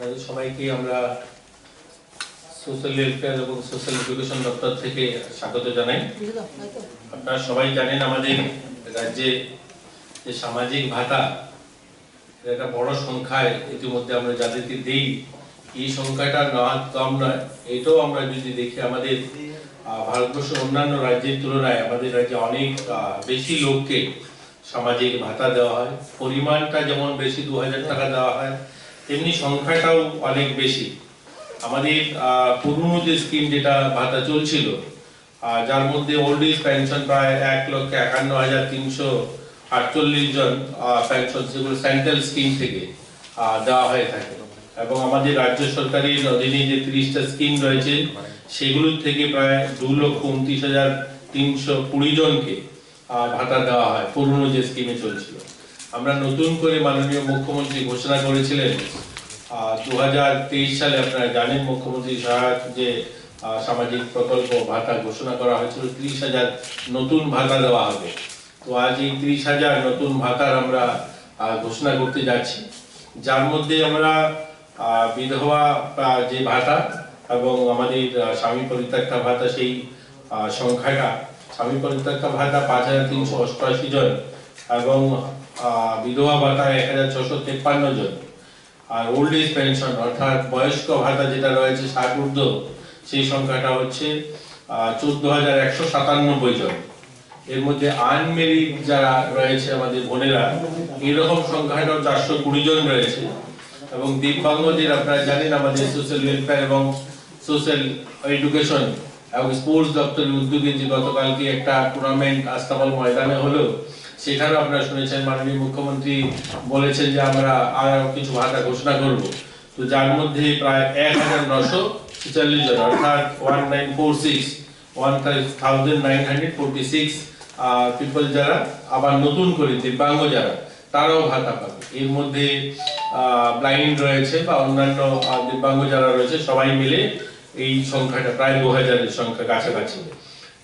আপনাদের সবাইকে আমরা সোশ্যাল ওয়েলফেয়ার এবং সোশ্যাল এডুকেশন দপ্তর থেকে স্বাগত জানাই। আপনারা সবাই জানেন আমাদের রাজ্যে যে সামাজিক ভাতা একটা বড় সংখ্যায় ইতিমধ্যে আমরা যাদেরকে দিই এই সংখ্যাটা না কম নয়। এটাও আমরা যদি দেখি আমাদের আহ, ভারতবর্ষের অন্যান্য রাজ্যের তুলনায় আমাদের রাজ্যে অনেক বেশি লোককে সামাজিক ভাতা দেওয়া হয়। পরিমাণটা যেমন বেশি দু হাজার টাকা দেওয়া হয় তেমনি সংখ্যাটাও অনেক বেশি। আমাদের পুরনো যে স্কিম যেটা ভাতা চলছিল যার মধ্যে ওল্ড এজ পেনশন প্রায় এক লক্ষ একান্ন হাজার তিনশো আটচল্লিশ জন পেনশন সেগুলো সেন্ট্রাল স্কিম থেকে দেওয়া হয়ে থাকে। এবং আমাদের রাজ্য সরকারের অধীনে যে তিরিশটা স্কিম রয়েছে, সেগুলোর থেকে প্রায় দু লক্ষ উনত্রিশ হাজার তিনশো কুড়ি জনকে ভাতা দেওয়া হয়, পুরনো যে স্কিমে চলছিল। আমরা নতুন করে মাননীয় মুখ্যমন্ত্রী ঘোষণা করেছিলেন দু হাজার তেইশ সালে আপনারা জানেন মুখ্যমন্ত্রী সহায়ক যে সামাজিক প্রকল্প ভাতা ঘোষণা করা হয়েছিল, ত্রিশ হাজার নতুন ভাতা দেওয়া হবে। তো আজ এই ত্রিশ হাজার নতুন ভাতার আমরা ঘোষণা করতে যাচ্ছি। যার মধ্যে আমরা বিধবা যে ভাতা এবং আমাদের স্বামী পরিত্যক্তা ভাতা সেই সংখ্যাটা, স্বামী পরিত্যক্তা ভাতা পাঁচ হাজার তিনশো অষ্টআশি জন এবং বিধবা ভাতা এক হাজার ছশো তেপ্পান্ন জন। আর ওল্ড এজ পেনশন অর্থাৎ বয়স্ক ভাতা যেটা রয়েছে ষাট ঊর্ধ্ব, সেই সংখ্যাটা হচ্ছে চোদ্দ হাজার একশো সাতানব্বই জন। এর মধ্যে আনমেরিড যারা রয়েছে আমাদের বোনেরা এরকম সংখ্যাটাও চারশো কুড়ি জন রয়েছে। এবং দিব্যাঙ্গদের আপনারা জানেন, আমাদের সোশ্যাল ওয়েলফেয়ার এবং সোশ্যাল এডুকেশন এবং স্পোর্টস দপ্তরের উদ্যোগে যে গতকালকে একটা টুর্নামেন্ট আস্তাবল ময়দানে হলো সেখানেও আপনারা শুনেছেন মাননীয় মুখ্যমন্ত্রী বলেছেন যে আমরা আর কিছু ভাতা ঘোষণা করব। তো যার মধ্যে প্রায় এক হাজার নশো ছেচল্লিশ জন, অর্থাৎ one nine four six one thousand nine hundred forty six people যারা, আবার নতুন করে দিব্যাঙ্গ যারা, তারাও ভাতা পাবে। এর মধ্যে ব্লাইন্ড রয়েছে বা অন্যান্য দিব্যাঙ্গ যারা রয়েছে, সবাই মিলে এই সংখ্যাটা, প্রায় দু হাজারের সংখ্যা কাছাকাছি।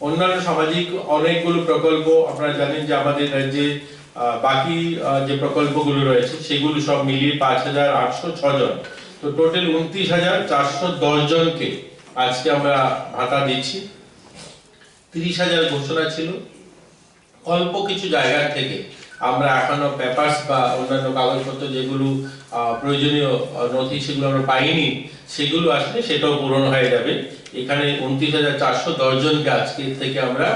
অন্যান্য সামাজিক অনেকগুলো প্রকল্প, আপনারা জানেন যে আমাদের রাজ্যে বাকি যে প্রকল্পগুলো রয়েছে, সেগুলো সব মিলিয়ে পাঁচ হাজার আটশো জন। তো টোটাল উনত্রিশ হাজার চারশো দশ জনকে আজকে আমরা ভাতা দিচ্ছি। তিরিশ হাজার ঘোষণা ছিল। অল্প কিছু জায়গা থেকে আমরা এখনও পেপার্স বা অন্যান্য কাগজপত্র যেগুলো প্রয়োজনীয় নথি সেগুলো আমরা পাইনি, সেগুলো আসলে সেটাও পূরণ হয়ে যাবে। এখানে উনত্রিশ হাজার চারশো জনকে আজকে থেকে আমরা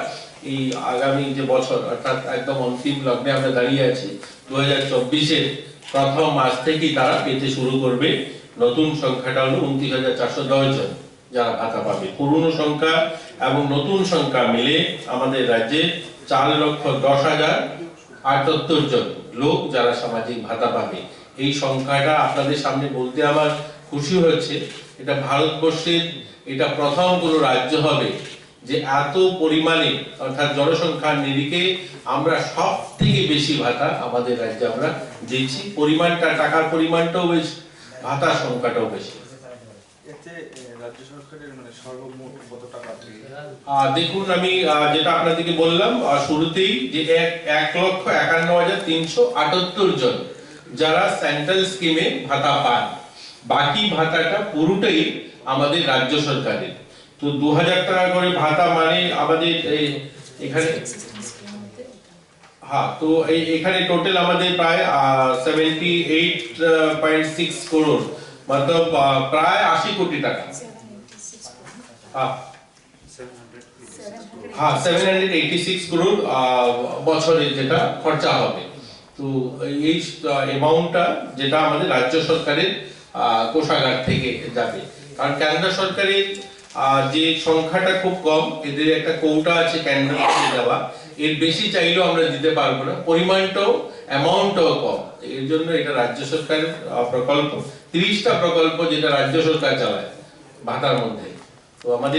এই আগামী যে বছর, অর্থাৎ একদম অন্তিম লগ্নে আমরা দাঁড়িয়ে আছি দু হাজার চব্বিশের প্রথম মাস থেকেই তারা পেতে শুরু করবে নতুন সংখ্যাটা হলো উনত্রিশ হাজার চারশো জন যারা ভাতা পাবে। পুরনো সংখ্যা এবং নতুন সংখ্যা মিলে আমাদের রাজ্যে চার লক্ষ দশ হাজার আটাত্তর জন লোক যারা সামাজিক ভাতা পাবে। এই সংখ্যাটা আপনাদের সামনে বলতে আমার খুশি হচ্ছে। এটা ভারতবর্ষের এটা প্রথম কোনো রাজ্য হবে যে এত পরিমাণে অর্থাৎ জনসংখ্যার নিরিখে আমরা সব থেকে বেশি ভাতা আমাদের রাজ্যে আমরা দিচ্ছি পরিমাণটা টাকার পরিমাণটাও বেশি ভাতার সংখ্যাটাও বেশি। মানে দেখুন আমি যেটা আপনাদেরকে বললাম শুরুতেই যে এক এক লক্ষ একান্ন হাজার তিনশো আটাত্তর জন যারা সেন্ট্রাল স্কিমে ভাতা পান। বাকি ভাতাটা পুরোটাই আমাদের রাজ্য সরকারের। তো দু হাজার টাকা করে ভাতা মানে আমাদের এখানে হ্যাঁ তো এই এখানে টোটাল আমাদের প্রায় seventy eight point six crore মতলব প্রায় আশি কোটি টাকা। হ্যাঁ। Seven hundred eighty six crore বছরে যেটা খরচা হবে। তো এই অ্যামাউন্টটা যেটা আমাদের রাজ্য সরকারের কোষাগার থেকে যাবে। কারণ কেন্দ্র সরকারের যে সংখ্যাটা খুব কম, এদের একটা কৌটা আছে কেন্দ্র দেওয়া। এর বেশি চাইলেও আমরা দিতে পারব না। পরিমাণটাও অ্যামাউন্টটাও কম। এর জন্য এটা রাজ্য সরকারের প্রকল্প। তিরিশটা প্রকল্প যেটা রাজ্য সরকার চালায় ভাতার মধ্যে। তো আমাদের